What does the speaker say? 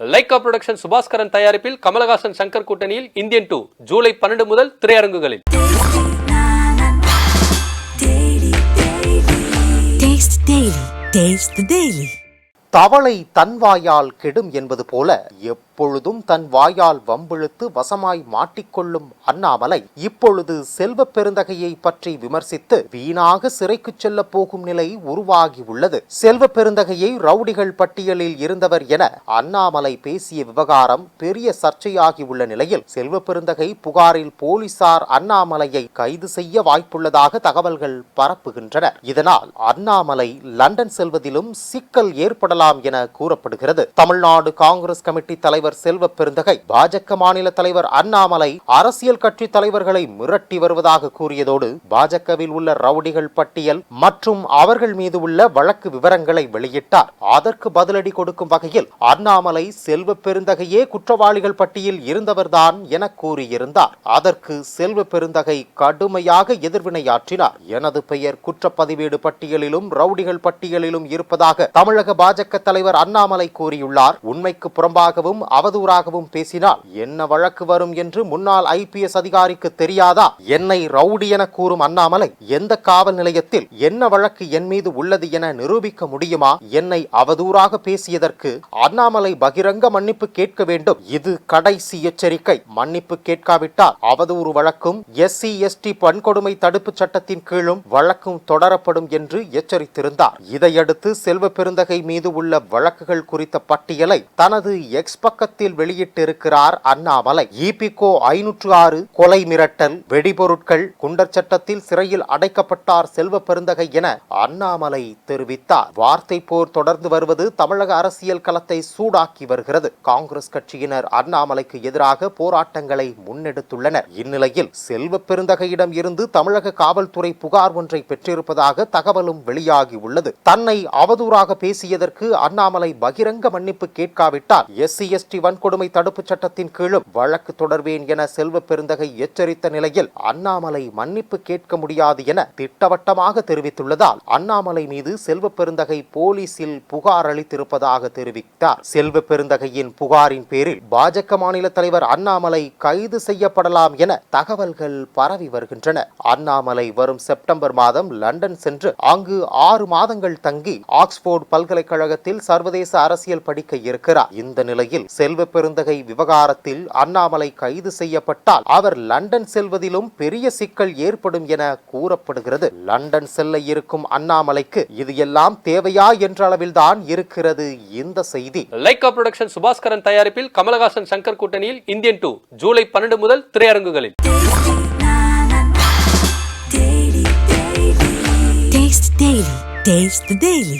Lyca production Subaskaran தயாரிப்பில் கமலஹாசன் சங்கர் கூட்டணியில் Indian two July பன்னெண்டு முதல் திரையரங்குகளில் Taste the Daily. தவளை தன் வாயால் கெடும் என்பது போல எப்பொழுதும் தன் வாயால் வம்பிழுத்து வசமாய் மாட்டிக்கொள்ளும் அண்ணாமலை இப்பொழுது செல்வ பெருந்தகையை பற்றி விமர்சித்து வீணாக சிறைக்கு செல்ல போகும் நிலை உருவாகி உள்ளது செல்வ பெருந்தகையை ரவுடிகள் பட்டியலில் இருந்தவர் என அண்ணாமலை பேசிய விவகாரம் பெரிய சர்ச்சையாகி உள்ள நிலையில் செல்வ பெருந்தகை புகாரில் போலீசார் அண்ணாமலையை கைது செய்ய வாய்ப்புள்ளதாக தகவல்கள் பரப்புகின்றன. இதனால் அண்ணாமலை லண்டன் செல்வதிலும் சிக்கல் ஏற்படலாம் என கூறப்படுகிறது. தமிழ்நாடு காங்கிரஸ் கமிட்டி தலைவர் செல்வ பெருந்தகை பாஜக மாநில தலைவர் அண்ணாமலை அரசியல் கட்சி தலைவர்களை மிரட்டி வருவதாக கூறியதோடு பாஜகவில் உள்ள ரவுடிகள் பட்டியல் மற்றும் அவர்கள் மீது உள்ள வழக்கு விவரங்களை வெளியிட்டார். அதற்கு பதிலடி கொடுக்கும் வகையில் அண்ணாமலை செல்வ பெருந்தகையே குற்றவாளிகள் பட்டியல் இருந்தவர்தான் என கூறியிருந்தார். அதற்கு செல்வ பெருந்தகை கடுமையாக எதிர்வினையாற்றினார் எனது பெயர் குற்றப்பதிவேடு பட்டியலிலும் ரவுடிகள் பட்டியலிலும் இருப்பதாக தமிழக பாஜக தலைவர் அண்ணாமலை கூறியுள்ளார். உண்மைக்கு புறம்பாகவும் அவதூறாகவும் பேசினால் என்ன வழக்கு வரும் என்று முன்னாள் ஐபிஎஸ் அதிகாரிக்கு தெரியாதா? என்னை ரவுடி என கூறும் அண்ணாமலை எந்த காவல் நிலையத்தில் என்ன வழக்கு என் மீது உள்ளது என நிரூபிக்க முடியுமா? என்னை அவதூறாக பேசியதற்கு அண்ணாமலை பகிரங்க மன்னிப்பு கேட்க வேண்டும். இது கடைசி எச்சரிக்கை. மன்னிப்பு கேட்காவிட்டால் அவதூறு வழக்கும் எஸ்சி எஸ்டி வன்கொடுமை தடுப்பு சட்டத்தின் கீழும் வழக்கும் தொடரப்படும் என்று எச்சரித்திருந்தார். இதையடுத்து செல்வ பெருந்தகை மீது உள்ள வழக்குகள் குறித்த பட்டியலை தனது எக்ஸ் பக்கத்தில் வெளியிட்டிருக்கிறார் அண்ணாமலை. இபிகோ ஐநூற்று ஆறு கொலை மிரட்டல் வெடிபொருட்கள் குண்டர் சட்டத்தில் சிறையில் அடைக்கப்பட்டார் செல்வ பெருந்தகை என அண்ணாமலை தெரிவித்தார். வார்த்தை போர் தொடர்ந்து வருவது தமிழக அரசியல் களத்தை சூடாக்கி வருகிறது. காங்கிரஸ் கட்சியினர் அண்ணாமலைக்கு எதிராக போராட்டங்களை முன்னெடுத்துள்ளனர். இந்நிலையில் செல்வ பெருந்தகையிடம் இருந்து தமிழக காவல்துறை புகார் ஒன்றை பெற்றிருப்பதாக தகவலும் வெளியாகி உள்ளது. தன்னை அவதூறாக பேசியதற்கு அண்ணாமலை பகிரங்க மன்னிப்பு கேட்காவிட்டால் எஸ்சி எஸ்டி வன்கொடுமை தடுப்பு சட்டத்தின் கீழும் வழக்கு தொடர்வேன் என செல்வ பெருந்தகை எச்சரித்த நிலையில் அண்ணாமலை மன்னிப்பு கேட்க முடியாது என திட்டவட்டமாக தெரிவித்துள்ளதால் அண்ணாமலை மீது செல்வ பெருந்தகை போலீசில் புகார் அளித்திருப்பதாக தெரிவித்தார். செல்வ பெருந்தகையின் புகாரின் பேரில் பாஜக மாநில தலைவர் அண்ணாமலை கைது செய்யப்படலாம் என தகவல்கள் பரவி வருகின்றன. அண்ணாமலை வரும் செப்டம்பர் மாதம் லண்டன் சென்று அங்கு ஆறு மாதங்கள் தங்கி ஆக்ஸ்போர்ட் பல்கலைக்கழக பல்கலைக்கழகத்தில் சர்வதேச அரசியல் படிக்க இருக்கிறார் இந்த நிலையில் செல்வ பெருந்தகை விவகாரத்தில் அண்ணாமலை கைது செய்யப்பட்டால் அவர் லண்டன் செல்வதிலும் பெரிய சிக்கல் ஏற்படும் என கூறப்படுகிறது லண்டன் செல்ல இருக்கும் அண்ணாமலைக்கு இது எல்லாம் தேவையா என்ற அளவில்தான் இருக்கிறது இந்த செய்தி லைகா புரொடக்ஷன் சுபாஸ்கரன் தயாரிப்பில் கமலஹாசன் சங்கர் கூட்டணியில் இந்தியன் டூ ஜூலை பன்னெண்டு முதல் திரையரங்குகளில். Taste the Daily.